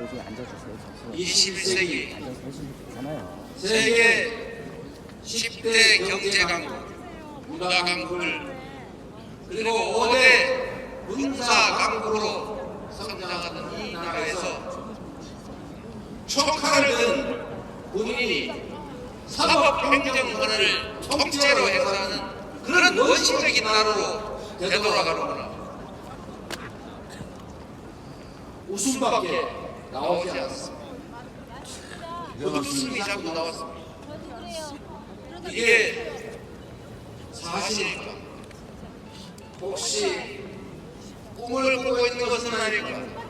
여기 앉아주세요. 21세기 앉아서 하시면 되잖아요. 세계 10대 경제 강국, 문화 강국을 그리고 5대 군사 강국으로 성장하는 이 나라에서 총칼을 든 군인이 사법행정권을 통째로 행사하는 그런 원시적인 나라로 되돌아가는구나. 웃음밖에 나오지 않습니다. 웃음이 자꾸 나왔습니다. 이게 사실일까? 혹시 꿈을 꾸고 있는 것은 아닐까?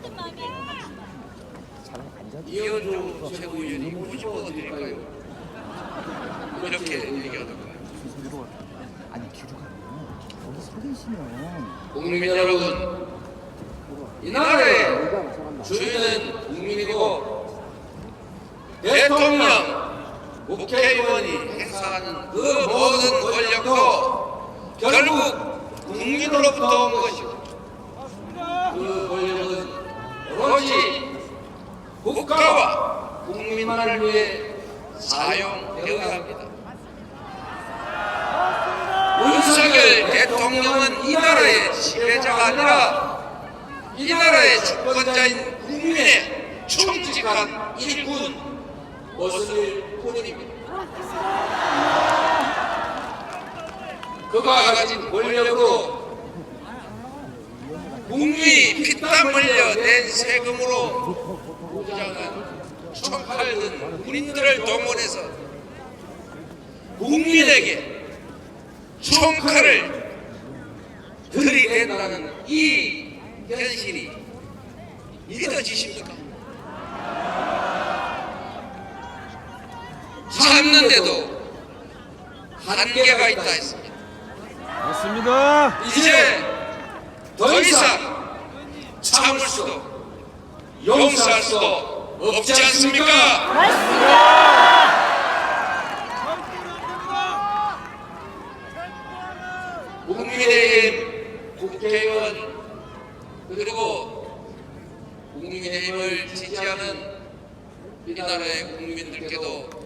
이현주 최고위원이 무조건 드릴까요? 이렇게 얘기하던가요? 무슨 소리로? 아니 뒤로 가면 거기 서 계시면 국민 여러분, 이 나라의 주인은 국민이고 대통령, 국회의원이 행사하는 그 모든 권력도 결국 국민으로부터 온 것이고 그 권력은 오로지 국가와 국민만을 위해 사용되어야 합니다. 윤석열 대통령은 이 나라의 지배자가 아니라 이 나라의 주권자인 국민의 충직한 일군 모습일 뿐입니다. 그가 가진 권력으로 국민이 피땀 흘려 낸 세금으로 부장한 총칼든 군인들을 동원해서 국민에게 총칼을 들이댄다는 이 현실이 믿어지십니까? 참는데도 한계가 있다 했습니다. 맞습니다. 이제 더 이상 참을 수도 용서할 수도 없지 않습니까? 국민의힘 국회의원 그리고 국민의힘을 지지하는 이 나라의 국민들께도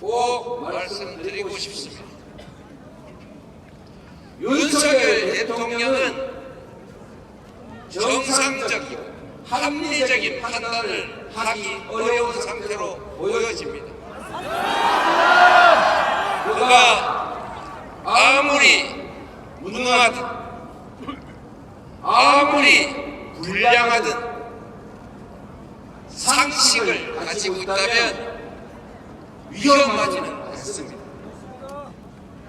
꼭 말씀드리고 싶습니다. 윤석열 대통령은 정상적이고 합리적인 판단을 하기 어려운 상태로 보여집니다. 그가 아무리 무능하든 아무리 불량하든 상식을 가지고 있다면 위험하지는 않습니다.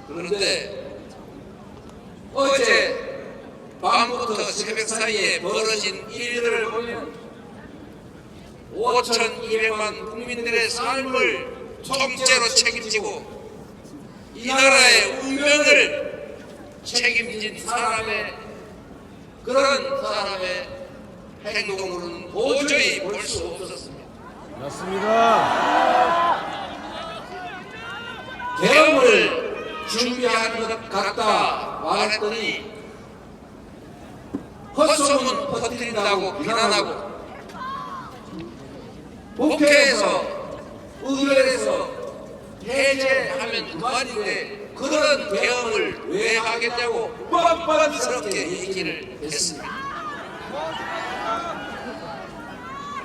그런데 어제 밤부터 새벽 사이에 벌어진 일들을 보면 5,200만 국민들의 삶을 통째로 책임지고 이 나라의 운명을 책임진 사람의 그런 사람의 행동으로는 도저히 볼 수 없었습니다. 맞습니다. 대응을 준비하는 것 같다 말했더니 헛소문 퍼뜨린다고 비난하고 국회에서 의회에서 해제하면 그만인데 그런 대응을 왜 하겠냐고 뻔뻔스럽게 얘기를 했습니다.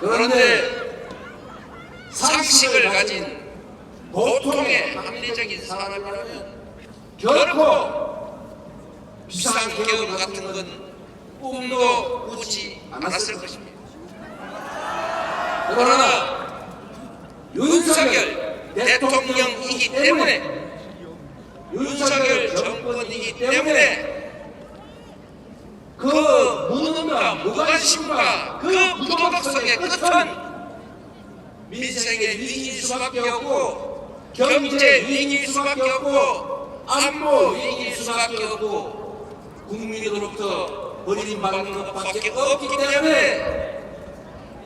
그런데 상식을 가진 보통의 합리적인 사람이라면 결코 비상계엄 같은 건 꿈도 꾸지 않았을 것입니다. 그러나 윤석열 대통령이기 때문에 윤석열 정권이기 때문에 그 무능과 무관심과 그 무도덕성의 끝은 민생의 위기일 수밖에 없고 경제 위기일 수밖에 없고 안보 위기일 수밖에 없고 국민으로부터 버림받는 것밖에 없기 때문에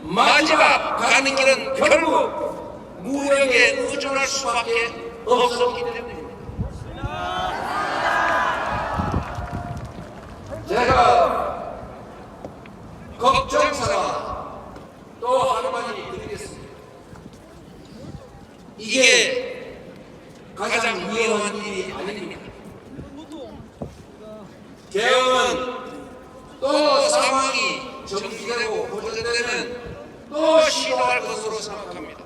마지막 가는 길은 결국 무력에 의존할 수밖에 없었기 때문입니다. 제가 걱정사가 또 한 가지 또 시도할 것으로 생각합니다.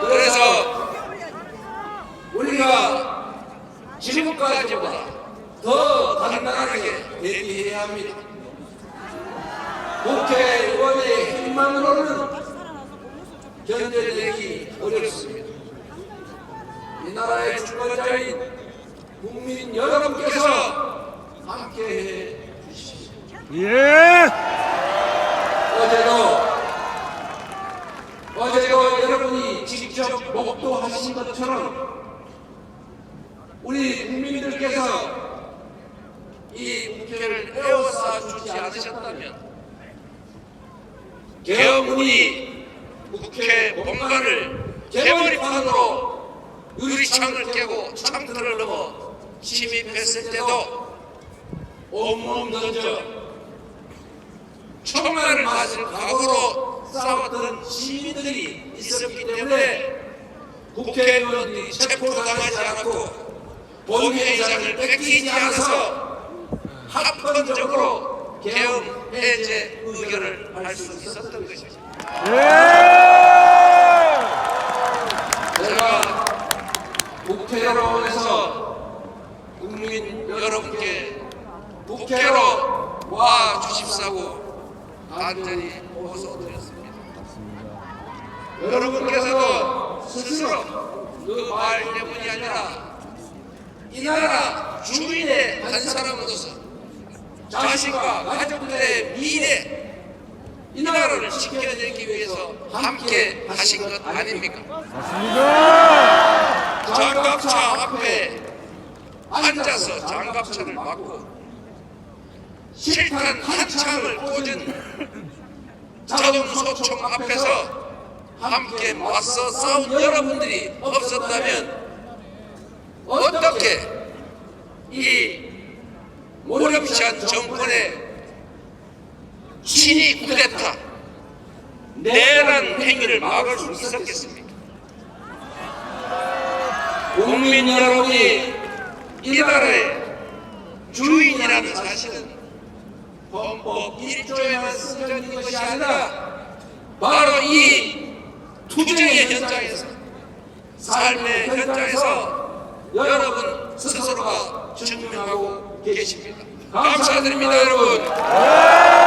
그래서 우리가 지금까지보다 더 단단하게 대비해야 합니다. 국회의원의 힘만으로는 견뎌내기 어렵습니다. 이 나라의 주권자인 국민 여러분께서 함께해 주십시오. 예. 어제도 어제도 여러분이 직접 목도하신 것처럼 우리 국민들께서 이 국회를 에워싸 주지 않으셨다면 개헌군이 국회 본관을 개머리판으로 유리창을 깨고 창틀을 넘어 침입했을 때도 온몸 던져 총알을 맞을 각오로 싸웠던 시민들이 있었기 때문에 국회의원들이 체포당하지 않고 본회의 장을 뺏기지 않아서 합헌적으로 개헌 해제 의결을 할 수 있었던 것입니다. 예. 제가 국회의원에서 국민 여러분께 국회로 와 주십사고 간절히 호소드렸습니다. 여러분께서도 스스로 그말 때문이 아니라 이 나라 주민의 한 사람으로서 자신과 가족들의 미래 이 나라를 지켜내기 위해서 함께 하신 것 아닙니까? 맞습니다. 장갑차 앞에 앉아서 장갑차를 막고 실탄 한 창을 꽂은 자동 소총 앞에서 함께 맞서 싸운 여러분들이 없었다면 어떻게 이 모렴시한 정권의 친위 쿠데타 내란 행위를 막을 수 있었겠습니까? 국민 여러분이 이 나라의 주인이라는 사실은 헌법 1조에만 쓰여 있는 것이 아니라 바로 이 투쟁의 현장에서 삶의 현장에서 여러분 스스로가 증명하고 계십니다. 감사드립니다 여러분.